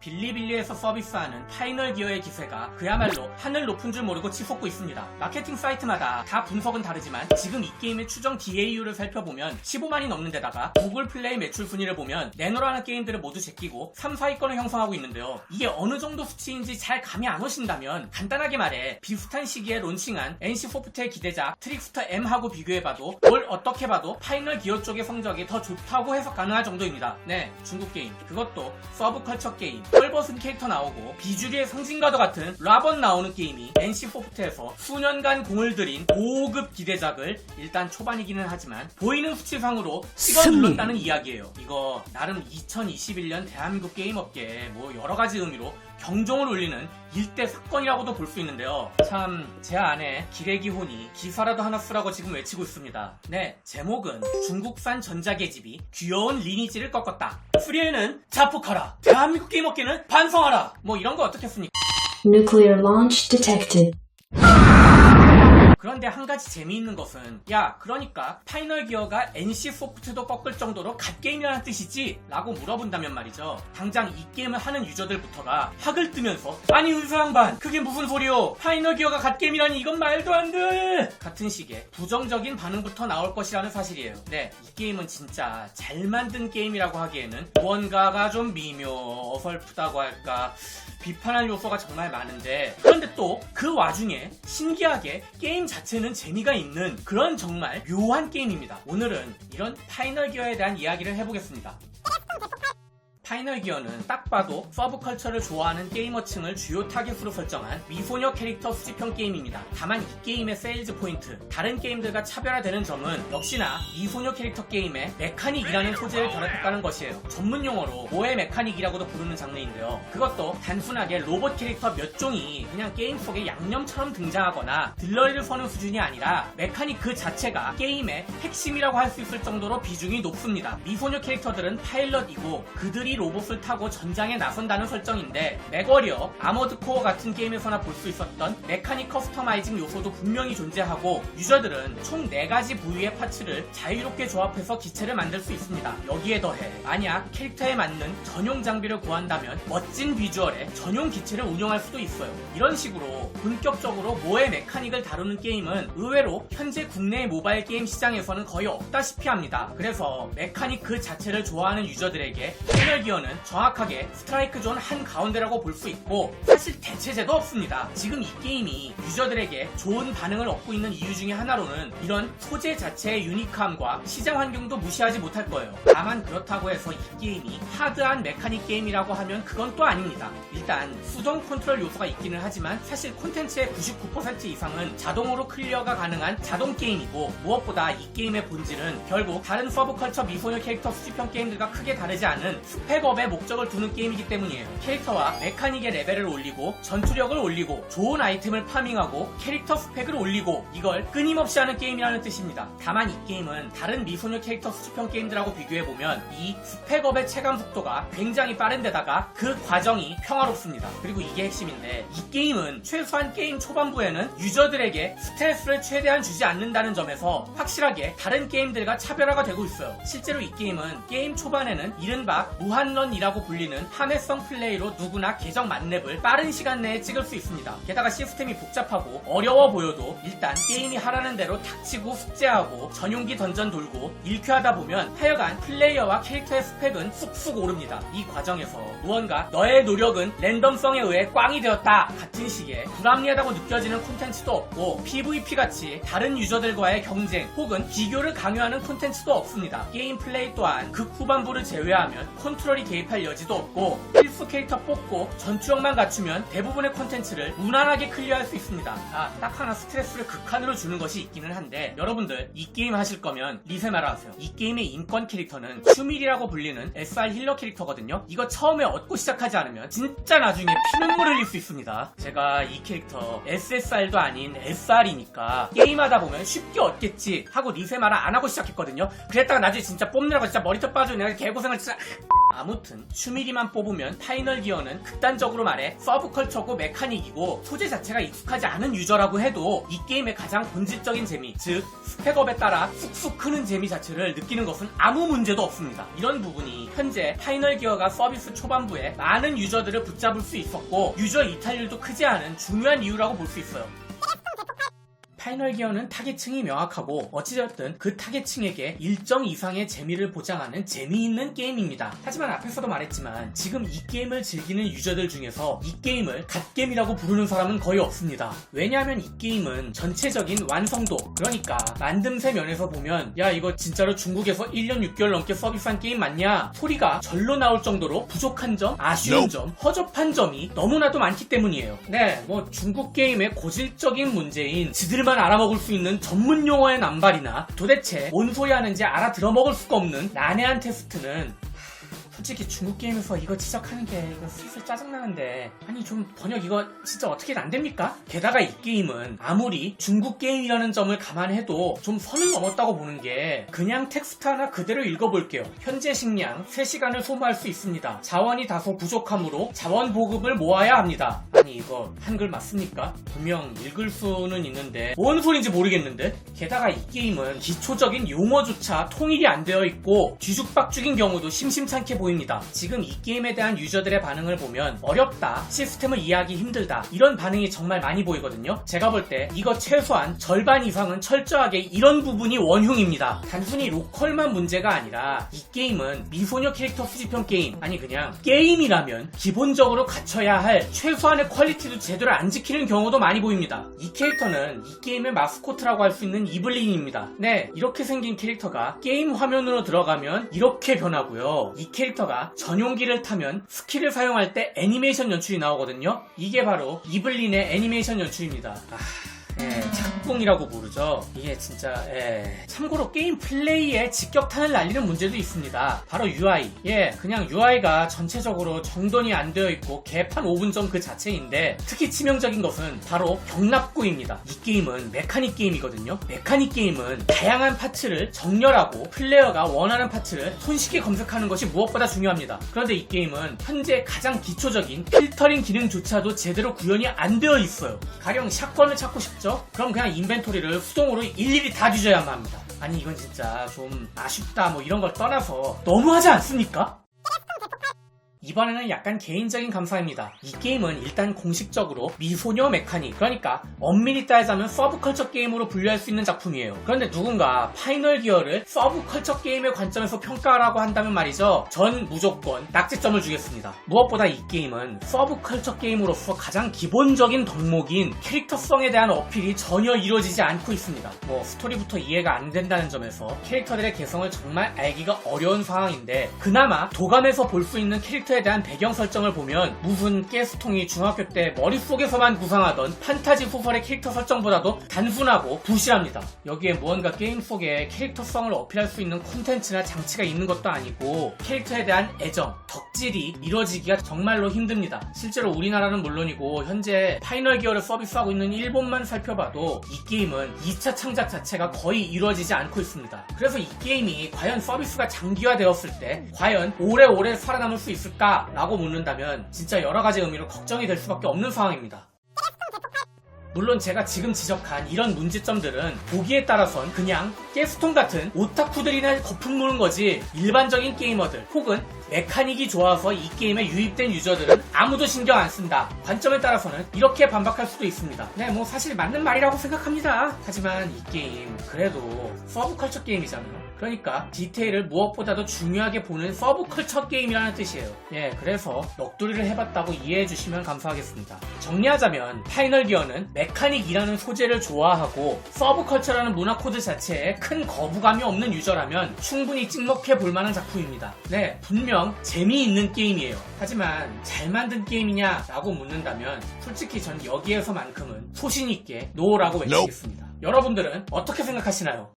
빌리빌리에서 서비스하는 파이널 기어의 기세가 그야말로 하늘 높은 줄 모르고 치솟고 있습니다. 마케팅 사이트마다 다 분석은 다르지만 지금 이 게임의 추정 DAU를 살펴보면 15만이 넘는 데다가 구글 플레이 매출 순위를 보면 내놓으라는 게임들을 모두 제끼고 3, 4위권을 형성하고 있는데요. 이게 어느 정도 수치인지 잘 감이 안 오신다면 간단하게 말해 비슷한 시기에 론칭한 NC 소프트의 기대작 트릭스터 M하고 비교해봐도 뭘 어떻게 봐도 파이널 기어 쪽의 성적이 더 좋다고 해석 가능할 정도입니다. 네, 중국 게임. 그것도 서브컬처 게임. 뻘벗은 캐릭터 나오고 비주류의 상징과도 같은 라번 나오는 게임이 NC 소프트에서 수년간 공을 들인 고급 기대작을 일단 초반이기는 하지만 보이는 수치상으로 찍어. 눌렀다는 이야기예요. 이거 나름 2021년 대한민국 게임 업계에 뭐 여러 가지 의미로 경종을 울리는 일대 사건이라고도 볼 수 있는데요. 참, 제 안에 기레기 혼이 기사라도 하나 쓰라고 지금 외치고 있습니다. 네, 제목은 중국산 전자계집이 귀여운 리니지를 꺾었다. 수리에는 자폭하라. 대한민국 게임 업계는 반성하라. 뭐 이런 거 어떻겠습니까? Nuclear launch detected. 그런데 한 가지 재미있는 것은 야 그러니까 파이널 기어가 NC 소프트도 꺾을 정도로 갓게임이라는 뜻이지? 라고 물어본다면 말이죠. 당장 이 게임을 하는 유저들부터가 학을 뜨면서 아니 은수양반 그게 무슨 소리요? 파이널 기어가 갓게임이라니 이건 말도 안 돼! 같은 식의 부정적인 반응부터 나올 것이라는 사실이에요. 네 이 게임은 진짜 잘 만든 게임이라고 하기에는 무언가가 좀 미묘 어설프다고 할까 비판할 요소가 정말 많은데 그런데 또 그 와중에 신기하게 게임 자체는 재미가 있는 그런 정말 묘한 게임입니다. 오늘은 이런 파이널 기어에 대한 이야기를 해보겠습니다. 파이널 기어는 딱 봐도 서브컬처를 좋아하는 게이머층을 주요 타겟으로 설정한 미소녀 캐릭터 수집형 게임입니다. 다만 이 게임의 세일즈 포인트, 다른 게임들과 차별화되는 점은 역시나 미소녀 캐릭터 게임의 메카닉이라는 소재를 결합했다는 것이에요. 전문 용어로 모의 메카닉이라고도 부르는 장르인데요. 그것도 단순하게 로봇 캐릭터 몇 종이 그냥 게임 속에 양념처럼 등장하거나 들러리를 서는 수준이 아니라 메카닉 그 자체가 게임의 핵심이라고 할 수 있을 정도로 비중이 높습니다. 미소녀 캐릭터들은 파일럿이고 그들이 로봇을 타고 전장에 나선다는 설정인데 맥워리어, 아머드 코어 같은 게임에서나 볼 수 있었던 메카닉 커스터마이징 요소도 분명히 존재하고 유저들은 총 4가지 부위의 파츠를 자유롭게 조합해서 기체를 만들 수 있습니다. 여기에 더해 만약 캐릭터에 맞는 전용 장비를 구한다면 멋진 비주얼의 전용 기체를 운영할 수도 있어요. 이런 식으로 본격적으로 모의 메카닉을 다루는 게임은 의외로 현재 국내 모바일 게임 시장에서는 거의 없다시피 합니다. 그래서 메카닉 그 자체를 좋아하는 유저들에게 기어는 정확하게 스트라이크 존 한 가운데라고 볼 수 있고 사실 대체제도 없습니다. 지금 이 게임이 유저들에게 좋은 반응을 얻고 있는 이유 중에 하나로는 이런 소재 자체의 유니크함과 시장 환경도 무시하지 못할 거예요. 다만 그렇다고 해서 이 게임이 하드한 메카닉 게임이라고 하면 그건 또 아닙니다. 일단 수동 컨트롤 요소가 있기는 하지만 사실 콘텐츠의 99% 이상은 자동으로 클리어가 가능한 자동 게임이고 무엇보다 이 게임의 본질은 결국 다른 서브컬처 미소녀 캐릭터 수집형 게임들과 크게 다르지 않은 스펙업에 목적을 두는 게임이기 때문이에요. 캐릭터와 메카닉의 레벨을 올리고 전투력을 올리고 좋은 아이템을 파밍하고 캐릭터 스펙을 올리고 이걸 끊임없이 하는 게임이라는 뜻입니다. 다만 이 게임은 다른 미소녀 캐릭터 수집형 게임들하고 비교해보면 이 스펙업의 체감 속도가 굉장히 빠른데다가 그 과정이 평화롭습니다. 그리고 이게 핵심인데 이 게임은 최소한 게임 초반부에는 유저들에게 스트레스를 최대한 주지 않는다는 점에서 확실하게 다른 게임들과 차별화가 되고 있어요. 실제로 이 게임은 게임 초반에는 이른바 무한 런이라고 불리는 함해성 플레이로 누구나 계정 만렙을 빠른 시간 내에 찍을 수 있습니다. 게다가 시스템이 복잡하고 어려워 보여도 일단 게임이 하라는 대로 닥치고 숙제하고 전용기 던전 돌고 1큐하다 보면 하여간 플레이어와 캐릭터의 스펙은 쑥쑥 오릅니다. 이 과정에서 무언가 너의 노력은 랜덤성에 의해 꽝이 되었다 같은 식의 불합리하다고 느껴지는 콘텐츠도 없고 PVP 같이 다른 유저들과의 경쟁 혹은 비교를 강요하는 콘텐츠도 없습니다. 게임 플레이 또한 극 후반부를 제외하면 컨트롤이 개입할 여지도 없고 필수 캐릭터 뽑고 전투력만 갖추면 대부분의 콘텐츠를 무난하게 클리어할 수 있습니다. 아, 딱 하나 스트레스를 극한으로 주는 것이 있기는 한데 여러분들 이 게임 하실 거면 리세마라 하세요. 이 게임의 인권 캐릭터는 슈밀이라고 불리는 SR 힐러 캐릭터거든요. 이거 처음에 얻고 시작하지 않으면 진짜 나중에 피눈물 흘릴 수 있습니다. 제가 이 캐릭터 SSR도 아닌 SR이니까 게임하다 보면 쉽게 얻겠지 하고 리세마라 안 하고 시작했거든요. 그랬다가 나중에 진짜 뽑느라고 진짜 머리털 빠지고 내가 개고생을 진짜 아무튼 슈미리만 뽑으면 파이널 기어는 극단적으로 말해 서브컬처고 메카닉이고 소재 자체가 익숙하지 않은 유저라고 해도 이 게임의 가장 본질적인 재미 즉 스펙업에 따라 쑥쑥 크는 재미 자체를 느끼는 것은 아무 문제도 없습니다. 이런 부분이 현재 파이널 기어가 서비스 초반부에 많은 유저들을 붙잡을 수 있었고 유저 이탈률도 크지 않은 중요한 이유라고 볼 수 있어요 파이널 기어는 타겟층이 명확하고 어찌되었든 그 타겟층에게 일정 이상의 재미를 보장하는 재미있는 게임입니다. 하지만 앞에서도 말했지만 지금 이 게임을 즐기는 유저들 중에서 이 게임을 갓게임이라고 부르는 사람은 거의 없습니다. 왜냐하면 이 게임은 전체적인 완성도 그러니까 만듦새 면에서 보면 야 이거 진짜로 중국에서 1년 6개월 넘게 서비스한 게임 맞냐 소리가 절로 나올 정도로 부족한 점, 아쉬운 점, 허접한 점이 너무나도 많기 때문이에요. 네, 뭐 중국 게임의 고질적인 문제인 지들만 알아먹을 수 있는 전문 용어의 남발이나 도대체 뭔 소리 하는지 알아들어 먹을 수가 없는 난해한 테스트는 솔직히 중국 게임에서 이거 지적하는 게 이거 슬슬 짜증나는데 아니 좀 번역 이거 진짜 어떻게 안 됩니까? 게다가 이 게임은 아무리 중국 게임이라는 점을 감안해도 좀 선을 넘었다고 보는 게 그냥 텍스트 하나 그대로 읽어볼게요. 현재 식량 3시간을 소모할 수 있습니다. 자원이 다소 부족하므로 자원 보급을 모아야 합니다. 아니 이거 한글 맞습니까? 분명 읽을 수는 있는데 뭔 소린지 모르겠는데 게다가 이 게임은 기초적인 용어조차 통일이 안 되어 있고 뒤죽박죽인 경우도 심심찮게 보입니다. 지금 이 게임에 대한 유저들의 반응을 보면 어렵다, 시스템을 이해하기 힘들다 이런 반응이 정말 많이 보이거든요. 제가 볼 때 이거 최소한 절반 이상은 철저하게 이런 부분이 원흉입니다. 단순히 로컬만 문제가 아니라 이 게임은 미소녀 캐릭터 수집형 게임 아니 그냥 게임이라면 기본적으로 갖춰야 할 최소한의 퀄리티도 제대로 안 지키는 경우도 많이 보입니다. 이 캐릭터는 이 게임의 마스코트라고 할 수 있는 이블린입니다. 네, 이렇게 생긴 캐릭터가 게임 화면으로 들어가면 이렇게 변하고요. 이 캐릭터 가 전용기를 타면 스킬을 사용할 때 애니메이션 연출이 나오거든요. 이게 바로 이블린의 애니메이션 연출입니다. 아... 예, 착궁이라고 부르죠. 이게 진짜 예. 참고로 게임 플레이에 직격탄을 날리는 문제도 있습니다. 바로 UI. 예, 그냥 UI가 전체적으로 정돈이 안 되어 있고 개판 5분 전 그 자체인데 특히 치명적인 것은 바로 경납구입니다. 이 게임은 메카닉 게임이거든요. 메카닉 게임은 다양한 파츠를 정렬하고 플레이어가 원하는 파츠를 손쉽게 검색하는 것이 무엇보다 중요합니다. 그런데 이 게임은 현재 가장 기초적인 필터링 기능조차도 제대로 구현이 안 되어 있어요. 가령 샷건을 찾고 싶죠? 그럼 그냥 인벤토리를 수동으로 일일이 다 뒤져야만 합니다. 아니 이건 진짜 좀 아쉽다 뭐 이런 걸 떠나서 너무하지 않습니까? 이번에는 약간 개인적인 감사입니다. 이 게임은 일단 공식적으로 미소녀 메카닉, 그러니까 엄밀히 따지자면 서브컬처 게임으로 분류할 수 있는 작품이에요. 그런데 누군가 파이널 기어를 서브컬처 게임의 관점에서 평가하라고 한다면 말이죠. 전 무조건 낙지점을 주겠습니다. 무엇보다 이 게임은 서브컬처 게임으로서 가장 기본적인 덕목인 캐릭터성에 대한 어필이 전혀 이루어지지 않고 있습니다. 뭐 스토리부터 이해가 안 된다는 점에서 캐릭터들의 개성을 정말 알기가 어려운 상황인데 그나마 도감에서 볼 수 있는 캐릭터 에 대한 배경 설정을 보면 무슨 가스통이 중학교 때 머릿속에서만 구상하던 판타지 소설의 캐릭터 설정보다도 단순하고 부실합니다. 여기에 무언가 게임 속에 캐릭터성을 어필할 수 있는 콘텐츠나 장치가 있는 것도 아니고 캐릭터에 대한 애정, 덕질이 이루어지기가 정말로 힘듭니다. 실제로 우리나라는 물론이고 현재 파이널 기어를 서비스하고 있는 일본만 살펴봐도 이 게임은 2차 창작 자체가 거의 이루어지지 않고 있습니다. 그래서 이 게임이 과연 서비스가 장기화되었을 때 과연 오래오래 살아남을 수 있을까? 라고 묻는다면 진짜 여러 가지 의미로 걱정이 될 수밖에 없는 상황입니다. 물론 제가 지금 지적한 이런 문제점들은 보기에 따라선 그냥 가스통 같은 오타쿠들이나 거품 무는 거지 일반적인 게이머들 혹은 메카닉이 좋아서 이 게임에 유입된 유저들은 아무도 신경 안 쓴다. 관점에 따라서는 이렇게 반박할 수도 있습니다. 네, 뭐 사실 맞는 말이라고 생각합니다. 하지만 이 게임 그래도 서브컬처 게임이잖아요. 그러니까 디테일을 무엇보다도 중요하게 보는 서브컬처 게임이라는 뜻이에요. 예, 그래서 넋두리를 해봤다고 이해해 주시면 감사하겠습니다. 정리하자면 파이널 기어는 메카닉이라는 소재를 좋아하고 서브컬처라는 문화 코드 자체에 큰 거부감이 없는 유저라면 충분히 찍먹해 볼 만한 작품입니다. 네, 분명 재미있는 게임이에요. 하지만 잘 만든 게임이냐 라고 묻는다면 솔직히 전 여기에서만큼은 소신있게 노라고 외치겠습니다. 여러분들은 어떻게 생각하시나요?